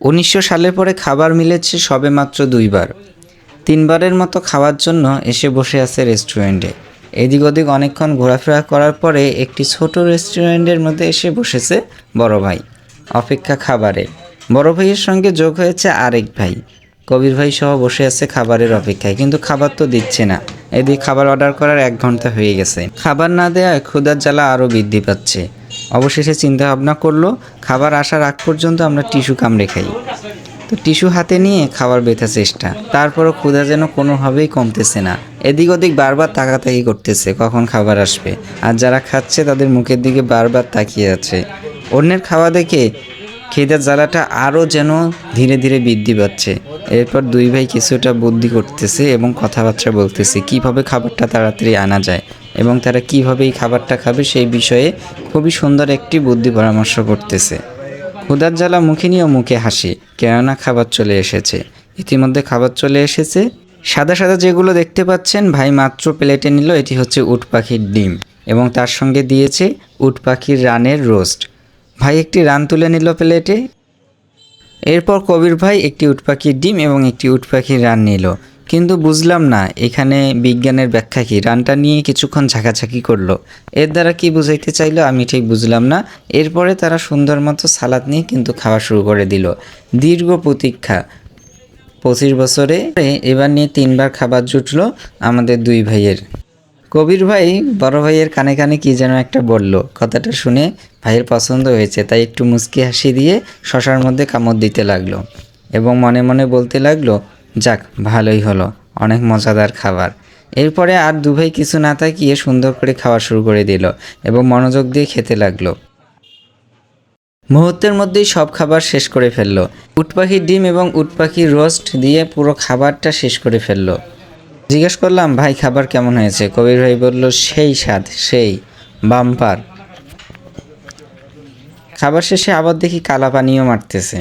উনিশশো সালের পরে খাবার মিলেছে সবে মাত্র দুইবার। তিনবারের মতো খাওয়ার জন্য এসে বসে আছে রেস্টুরেন্টে। এদিক ওদিক অনেকক্ষণ ঘোরাফেরা করার পরে একটি ছোট রেস্টুরেন্টের মধ্যে এসে বসেছে বড় ভাই। অপেক্ষা খাবারে বড় ভাইয়ের সঙ্গে যোগ হয়েছে আরেক ভাই। কবির ভাই সহ বসে আছে খাবারের অপেক্ষায়, কিন্তু খাবার তো দিচ্ছে না। এদিকে খাবার অর্ডার করার এক ঘণ্টা হয়ে গেছে। খাবার না দেওয়ায় ক্ষুধার জ্বালা আরও বৃদ্ধি পাচ্ছে। অবশেষে চিন্তা ভাবনা করল, খাবার আসার আগ পর্যন্ত আমরা টিস্যু কামড়ে খাই। তো টিস্যু হাতে নিয়ে খাবার বেথা চেষ্টা। তারপরও ক্ষুধা যেন কোনোভাবেই কমতেছে না। এদিক ওদিক বারবার তাকাতাকি করতেছে, কখন খাবার আসবে। আর যারা খাচ্ছে তাদের মুখের দিকে বারবার তাকিয়ে আছে। অন্যের খাওয়া দেখে খিদের জ্বালাটা আরও যেন ধীরে ধীরে বৃদ্ধি পাচ্ছে। এরপর দুই ভাই কিছুটা বুদ্ধি করতেছে এবং কথাবার্তা বলতেছে, কীভাবে খাবারটা তাড়াতাড়ি আনা যায় এবং তারা কীভাবে এই খাবারটা খাবে সেই বিষয়ে খুবই সুন্দর একটি বুদ্ধি পরামর্শ করতেছে। ক্ষুধার জ্বালা মুখে নিয়েও মুখে হাসি, কেননা খাবার চলে এসেছে। ইতিমধ্যে খাবার চলে এসেছে। সাদা সাদা যেগুলো দেখতে পাচ্ছেন, ভাই মাত্র প্লেটে নিল, এটি হচ্ছে উট পাখির ডিম এবং তার সঙ্গে দিয়েছে উট পাখির রানের রোস্ট। ভাই একটি রান তুলে নিল প্লেটে। এরপর কবির ভাই একটি উট পাখির ডিম এবং একটি উট পাখির রান নিল। কিন্তু বুঝলাম না, এখানে বিজ্ঞানের ব্যাখ্যা কি? রানটা নিয়ে কিছুক্ষণ ঝাঁকাঝাঁকি করল। এর দ্বারা কি বুঝাইতে চাইলো আমি ঠিক বুঝলাম না। এরপরে তারা সুন্দর মতো সালাদ নিয়ে কিন্তু খাওয়া শুরু করে দিল। দীর্ঘ প্রতীক্ষা। পঁচিশ বছরে এবার নিয়ে তিনবার খাবার জুটলো আমাদের দুই ভাইয়ের। কবির ভাই বড় ভাইয়ের কানে কানে কি যেন একটা বলল। কথাটা শুনে ভাইয়ের পছন্দ হয়েছে, তাই একটু মুচকি হাসি দিয়ে শশার মধ্যে কামড় দিতে লাগল এবং মনে মনে বলতে লাগল, যাক, ভালোই হলো, অনেক মজাদার খাবার। এরপরে আর দু ভাই কিছু না তাকিয়ে সুন্দর করে খাওয়া শুরু করে দিল এবং মনোযোগ দিয়ে খেতে লাগল। মুহূর্তের মধ্যেই সব খাবার শেষ করে ফেলল। উট পাখির ডিম এবং উট পাখির রোস্ট দিয়ে পুরো খাবারটা শেষ করে ফেলল। জিজ্ঞেস করলাম, ভাই, খাবার কেমন হয়েছে? কবির ভাই বলল, সেই স্বাদ, সেই, বাম্পার। খাবার শেষে আবার দেখি কালা পানিও মারতেছে।